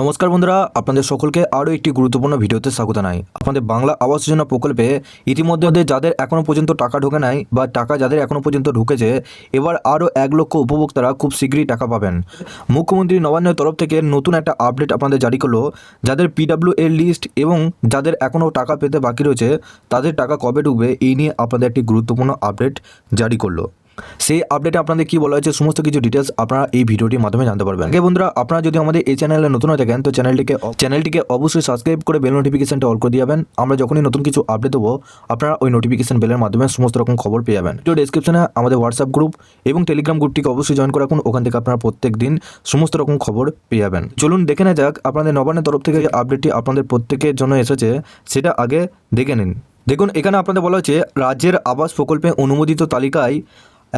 নমস্কার বন্ধুরা, আপনাদের সকলকে আরও একটি গুরুত্বপূর্ণ ভিডিওতে স্বাগত জানাই। আপনাদের বাংলা আবাস যোজনা প্রকল্পে ইতিমধ্যে যাদের এখনও পর্যন্ত টাকা ঢোকে নাই বা টাকা যাদের এখনও পর্যন্ত ঢুকেছে, এবার আরও এক লক্ষ উপভোক্তারা খুব শীঘ্রই টাকা পাবেন। মুখ্যমন্ত্রী নবান্নের তরফ থেকে নতুন একটা আপডেট আপনাদের জারি করল, যাদের পিডাব্লিউ এর লিস্ট এবং যাদের এখনও টাকা পেতে বাকি রয়েছে, তাদের টাকা কবে ঢুকবে, এই নিয়ে আপনাদের একটি গুরুত্বপূর্ণ আপডেট জারি করল। সেই আপডেটে আপনাদের কি বলা হয়েছে, সমস্ত কিছু ডিটেলস আপনারা এই ভিডিওটির মাধ্যমে জানতে পারবেন। আগে বন্ধুরা, আপনারা যদি আমাদের এই চ্যানেলে নতুন হয়ে থাকেন, তো চ্যানেলটিকে চ্যানেলটিকে অবশ্যই সাবস্ক্রাইব করে বেল নোটিফিকেশনটা অল করে দিয়ে যাবেন। আমরা যখনই নতুন কিছু আপডেট দেবো, আপনারা ওই নোটিফিকেশন বেলের মাধ্যমে সমস্ত রকম খবর পেয়ে যাবেন। ভিডিও ডেসক্রিপশনে আমাদের হোয়াটসঅ্যাপ গ্রুপ এবং টেলিগ্রাম গ্রুপটিকে অবশ্যই জয়েন করে রাখুন। ওখান থেকে আপনারা প্রত্যেক দিন সমস্ত রকম খবর পেয়ে যাবেন। চলুন দেখে নেওয়া যাক, আপনাদের নবান্নের তরফ থেকে যে আপডেটটি আপনাদের প্রত্যেকের জন্য এসেছে, সেটা আগে দেখে নিন। দেখুন, এখানে আপনাদের বলা হচ্ছে রাজ্যের আবাস প্রকল্পে অনুমোদিত তালিকায়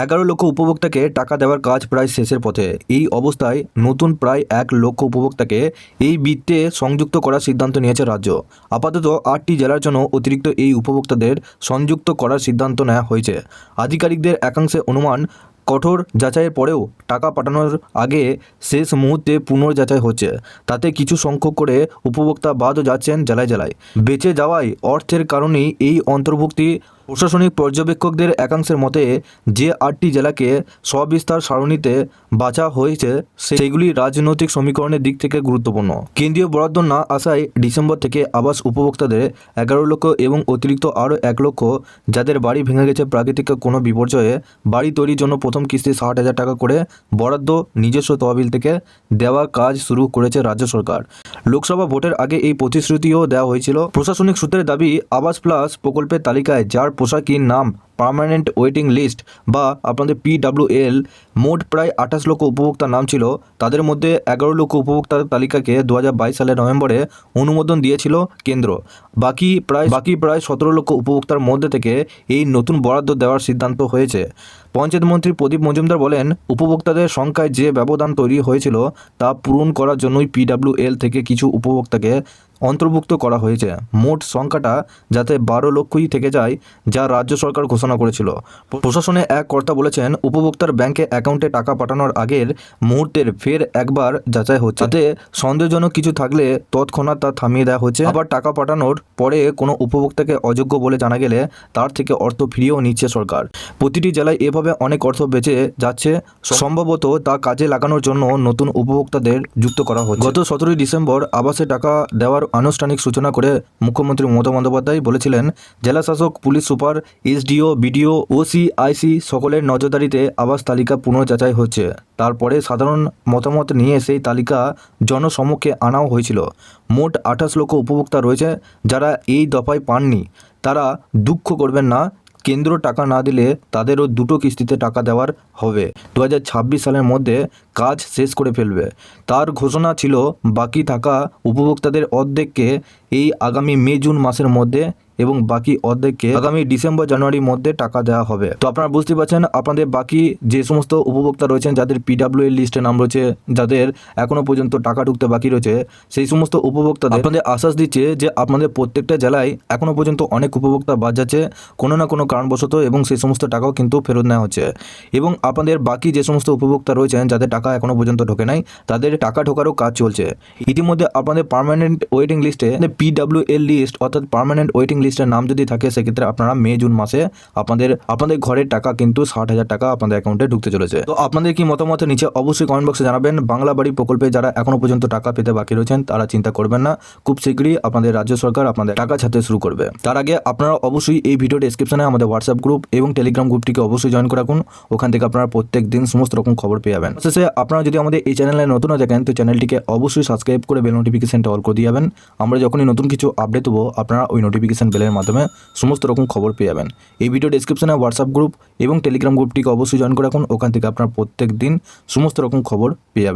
এগারো লক্ষ উপভোক্তাকে টাকা দেওয়ার কাজ প্রায় শেষের পথে। এই অবস্থায় নতুন প্রায় এক লক্ষ উপভোক্তাকে এই বৃত্তে সংযুক্ত করার সিদ্ধান্ত নিয়েছে রাজ্য। আপাতত আটটি জেলার জন্য অতিরিক্ত এই উপভোক্তাদের সংযুক্ত করার সিদ্ধান্ত নেওয়া হয়েছে। আধিকারিকদের একাংশে অনুমান, কঠোর যাচাইয়ের পরেও টাকা পাঠানোর আগে শেষ মুহূর্তে পুনর্যাচাই হচ্ছে। তাতে কিছু সংখ্যক করে উপভোক্তা বাদও যাচ্ছেন জেলায় জেলায়। বেঁচে যাওয়ায় অর্থের কারণেই এই অন্তর্ভুক্তি প্রশাসনিক পর্যবেক্ষকদের একাংশের মতে, যে আটটি জেলাকে সবিস্তার সারণীতে বাছা হয়েছে সেগুলি রাজনৈতিক সমীকরণের দিক থেকে গুরুত্বপূর্ণ। কেন্দ্রীয় বরাদ্দ না আসায় ডিসেম্বর থেকে আবাস উপভোক্তাদের এগারো লক্ষ এবং অতিরিক্ত আরও এক লক্ষ, যাদের বাড়ি ভেঙে গেছে প্রাকৃতিক কোনো বিপর্যয়ে, বাড়ি তৈরির জন্য প্রথম কিস্তি ষাট হাজার টাকা করে বরাদ্দ নিজস্ব তহবিল থেকে দেওয়ার কাজ শুরু করেছে রাজ্য সরকার। লোকসভা ভোটের আগে এই প্রতিশ্রুতিও দেওয়া হয়েছিল। প্রশাসনিক সূত্রের দাবি, আবাস প্লাস প্রকল্পের তালিকায় যার পোশাকির নাম পার্মানেন্ট ওয়েটিং লিস্ট বা আপনাদের পিডাব্লিউএল মোট প্রায় আঠাশ লক্ষ উপভোক্তার নাম ছিল। তাদের মধ্যে এগারো লক্ষ উপভোক্তার তালিকাকে দু হাজার বাইশ সালের নভেম্বরে অনুমোদন দিয়েছিল কেন্দ্র। বাকি প্রায় বাকি প্রায় সতেরো লক্ষ উপভোক্তার মধ্যে থেকে এই নতুন বরাদ্দ দেওয়ার সিদ্ধান্ত হয়েছে। পঞ্চায়েত মন্ত্রী প্রদীপ মজুমদার বলেন, উপভোক্তাদের সংখ্যায় যে ব্যবধান তৈরি হয়েছিল তা পূরণ করার জন্যই পিডাব্লিউএল থেকে কিছু উপভোক্তাকে অন্তর্ভুক্ত করা হয়েছে। মোট সংখ্যাটা যাতে বারো লক্ষই থেকে যায়, যা রাজ্য সরকার ঘোষণা করেছিল। প্রশাসনে এক কর্তা বলেছেন, উপভোক্তার ব্যাংকে অ্যাকাউন্টে টাকা পাঠানোর আগের মুহূর্তের ফের একবার যাচাই হচ্ছে। যাতে সন্দেহজনক কিছু থাকলে তৎক্ষণাৎ তা থামিয়ে দেওয়া হচ্ছে। আবার টাকা পাঠানোর পরে কোনো উপভোক্তাকে অযোগ্য বলে জানা গেলে তার থেকে অর্থ ফিরিয়েও নিচ্ছে সরকার। প্রতিটি জেলায় এভাবে অনেক অর্থ বেঁচে যাচ্ছে। সম্ভবত তা কাজে লাগানোর জন্য নতুন উপভোক্তাদের যুক্ত করা হচ্ছে। গত সতেরোই ডিসেম্বর আবাসে টাকা দেওয়ার আনুষ্ঠানিক সূচনা করে মুখ্যমন্ত্রী মমতা বন্দ্যোপাধ্যায় বলেছিলেন জেলা শাসক police super, SDO, BDO, OC, IC সকলের নজরদারিতে আবাস তালিকা পুনর্যাচাই হচ্ছে। তারপরে সাধারণ মতামত নিয়ে সেই তালিকা জনসমক্ষে আনাও হয়েছিল। মোট আঠাশ লক্ষ উপভোক্তা রয়েছে যারা এই দফায় পাননি। তারা দুঃখ করবেন না কেন্দ্র টাকা না দিলে তাদেরও দুটো কিস্তিতে টাকা দেওয়ার হবে। দু হাজার ছাব্বিশ সালের মধ্যে কাজ শেষ করে ফেলবে। তার ঘোষণা ছিল, বাকি থাকা উপভোক্তাদের অর্ধেককে এই আগামী মে জুন মাসের মধ্যে এবং বাকি অর্ধেককে আগামী ডিসেম্বর, জানুয়ারির মধ্যে টাকা দেওয়া হবে। তো আপনারা বুঝতে পারছেন, আপনাদের বাকি যে সমস্ত উপভোক্তা রয়েছেন, যাদের পিডাব্লিউ এর লিস্টে নাম রয়েছে, যাদের এখনও পর্যন্ত টাকা ঢুকতে বাকি রয়েছে, সেই সমস্ত উপভোক্তাদের আপনাদের আশ্বাস দিচ্ছে যে আপনাদের প্রত্যেকটা জেলায় এখনও পর্যন্ত অনেক উপভোক্তা বাদ যাচ্ছে, কোনো না কোনো কারণবশত এবং সেই সমস্ত টাকাও কিন্তু ফেরত নেওয়া হচ্ছে। এবং আপনাদের বাকি যে সমস্ত উপভোক্তা রয়েছেন, যাদের টাকা এখনও পর্যন্ত ঢোকে নাই, তাদের টাকা ঢোকারও কাজ চলছে। ইতিমধ্যে আপনাদের পার্মানেন্ট ওয়েটিং লিস্টে পিডাব্লিউ এল লিস্ট অর্থাৎ পার্মানেন্ট ওয়েটিং লিস্টের নাম যদি থাকে, সেক্ষেত্রে আপনারা মে, জুন মাসে আপনাদের আপনাদের ঘরের টাকা কিন্তু ষাট হাজার টাকা আপনাদের অ্যাকাউন্টে ঢুকতে চলেছে। তো আপনাদের কি মতামত নিচে অবশ্যই কমেন্ট বক্সে জানাবেন। বাংলা বাড়ি প্রকল্পে যারা এখনও পর্যন্ত টাকা পেতে বাকি রয়েছেন, তারা চিন্তা করবেন না। খুব শীঘ্রই আপনাদের রাজ্য সরকার আপনাদের টাকা ছাড়তে শুরু করবে। তার আগে আপনারা অবশ্যই এই ভিডিও ডেসক্রিপশনে আমাদের হোয়াটসঅ্যাপ গ্রুপ এবং টেলিগ্রাম গ্রুপটিকে অবশ্যই জয়েন করে রাখুন। ওখান থেকে আপনারা প্রত্যেক দিন সমস্ত রকম খবর পেয়ে যাবেন। শেষে আপনারা যদি আমাদের এই চ্যানেলে নতুন থাকেন, তো চ্যানেলটিকে অবশ্যই সাবস্ক্রাইব করে বেল নোটিফিকেশনটা অল করে দিয়ে যাবেন। আমরা যখনই নতুন কিছু আপডেট দেবো আপনারা ওই নোটিফিকেশন বেলের মাধ্যমে সমস্ত রকম খবর পেয়ে যাবেন। এই ভিডিও ডিসক্রিপশনে হোয়াটসঅ্যাপ গ্রুপ এবং টেলিগ্রাম গ্রুপটিকে অবশ্যই জয়েন করে রাখুন। ওখান থেকে আপনার প্রত্যেক দিন সমস্ত রকম খবর পেয়ে যাবেন।